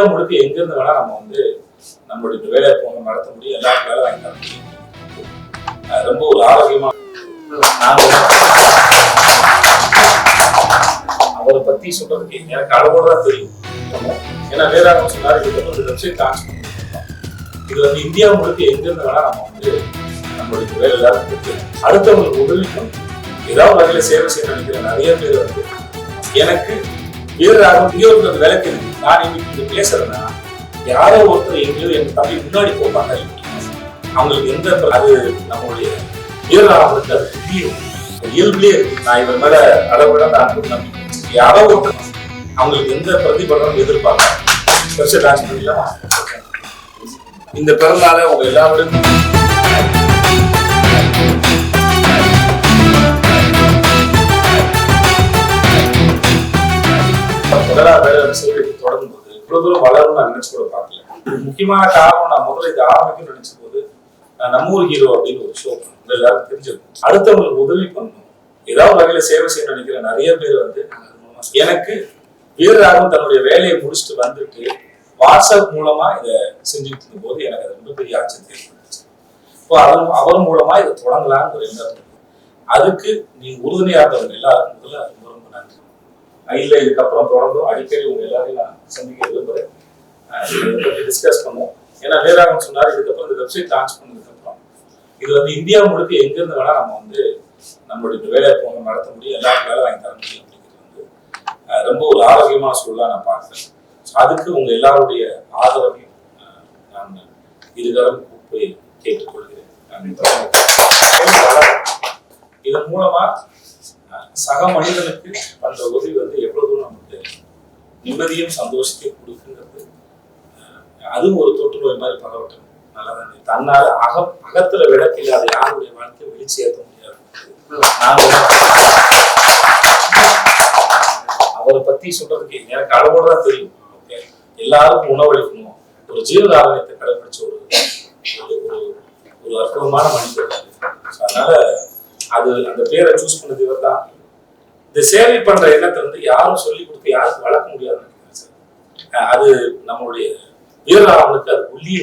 India முழுக்க எங்கிருந்து வேணா நம்ம வந்து நம்மளுடைய இந்த வேலையை போக நடத்த முடியும் எல்லா வேலை வாங்கி தர முடியும். அது ரொம்ப ஒரு ஆரோக்கியமா அவரை பத்தி சொல்றதுக்கு எனக்கு அளவோட தான் தெரியும். ஏன்னா வேதாகம் சொன்னார் இது வந்து வெப்சைட் லான்ச் பண்ணிருக்கோம் இது வந்து இந்தியா முழுக்க எங்கிருந்து வேணா நம்ம வந்து நம்மளுடைய வேலை எல்லாருக்கும் அடுத்தவங்களுக்கு உதவிக்கும். ஏதாவது வகையில சேவை செய்ய நினைக்கிற நிறைய பேர் வந்து எனக்கு வீரராகவும் இங்கே ஒரு வேலைக்கு இருக்கு நான் இன்னைக்கு இங்க பேசுறேன்னா யாரோ ஒருத்தர் எங்கேயோ என் தம்பி முன்னாடி போவாங்க அவங்களுக்கு எந்த அது நம்மளுடைய வீரராகவனுக்கு அது இயல்பிலே இருக்கு. நான் இவர் மேல அளவிட நான் நம்பிக்கை யாரோ ஒருத்தர் அவங்களுக்கு எந்த பிரதிபலனும் எதிர்பார்க்க இந்த பிறந்தால உங்க எல்லாரோடும் முதலா வேலை செய்து தொடங்கும்போது போது இவ்வளவு தூரம் வளரும் நான் நினைச்சு கூட பார்க்கல. முக்கியமான காரணம் நான் முதல்ல இது ஆரம்பிக்கணும்னு நினைச்ச போது நம்ம ஊர் ஹீரோ அப்படின்னு ஒரு ஷோ பண்ணணும் எல்லாரும் தெரிஞ்சிருக்கும் அடுத்தவங்களுக்கு உதவி பண்ணணும். ஏதாவது வகையில சேவை செய்ய நினைக்கிற நிறைய பேர் வந்து எனக்கு வீரராகவும் தன்னுடைய வேலையை முடிச்சுட்டு வந்துட்டு வாட்ஸ்அப் மூலமா இதை செஞ்சுட்டு இருந்த போது எனக்கு அது ரொம்ப பெரிய ஆச்சரியத்தை ஏற்பட்டுச்சு. இப்போ அவர் அவர் மூலமா இதை தொடங்கலாம்னு ஒரு எண்ணம் அதுக்கு நீ உறுதுணையாக இருந்தவங்க எல்லாருக்கும் முதல்ல இல்ல இதுக்கப்புறம் தொடர்ந்தும் அடிக்கடி உங்க எல்லாரையும் நான் சந்திக்க விரும்புறேன். இதை டிஸ்கஸ் பண்ணுவோம். ஏன்னா வேதாகம் சொன்னார் இதுக்கப்புறம் இந்த வெப்சைட் லான்ச் பண்ணதுக்கு அப்புறம் இது வந்து இந்தியா முழுக்க எங்கிருந்து வேணா நம்ம வந்து நம்மளுடைய இந்த வேலையை போக நடத்த முடியும் எல்லாரும் வேலை வாங்கி தர முடியும் அப்படிங்கிறது வந்து ரொம்ப ஒரு ஆரோக்கியமான சூழலா நான் பார்க்குறேன். அதுக்கு உங்க எல்லாருடைய ஆதரவையும் நான் இருகரம் போய் கேட்டுக்கொள்கிறேன். இதன் மூலமா சக மனிதனுக்கு பண்ற உதவி வந்து எவ்வளவு தூரம் நமக்கு நிம்மதியும் சந்தோஷத்தையும் கொடுக்குங்கிறது அதுவும் ஒரு தொற்று நோய் மாதிரி பரவட்டும் நல்லதானே? தன்னால அகம் அகத்துல விளக்கு இல்லாத யாருடைய வாழ்க்கையை வெளிச்சேர்த்த முடியாது. அவரை பத்தி சொல்றதுக்கு எனக்கு அளவோட தான் தெரியும். எல்லாருக்கும் உணவளிக்கணும் ஒரு ஜீவகாரணத்தை கடைபிடிச்ச ஒரு ஒரு ஒரு- அற்புதமான மனிதர். அதனால அது அந்த பேரை சூஸ் பண்ணது இவர் தான் இந்த சேவை பண்ற எண்ணத்தை வந்து யாரும் சொல்லி இப்போ யாருக்கும் வளர்க்க முடியாதுன்னு சார். அது நம்மளுடைய வீரராமனுக்கு அது உள்ளே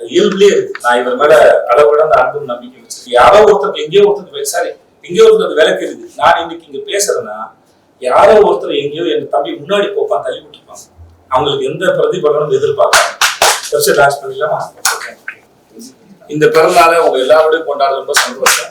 அது இயல்புலேயே இருக்கு. நான் இவர் மேல அளவிட அந்த அன்பும் நம்பிக்கை வச்சிருக்கேன். யாரோ ஒருத்தருக்கு எங்கேயோ ஒருத்தருக்கு சாரி எங்கேயோ ஒருத்தருக்கு விளக்கு இருக்கு நான் இன்னைக்கு இங்க பேசுறேன்னா யாரோ ஒருத்தர் எங்கேயோ என் தம்பி முன்னாடி போப்பான் தள்ளி விட்டுருப்பாங்க அவங்களுக்கு எந்த பிரதிபலனும் எதிர்பார்க்கணும் வெப்சைட் லான்ச் பண்ணிடலாமா? இந்த பிறந்தால உங்க எல்லாரோடையும் கொண்டாட ரொம்ப சந்தோஷம்.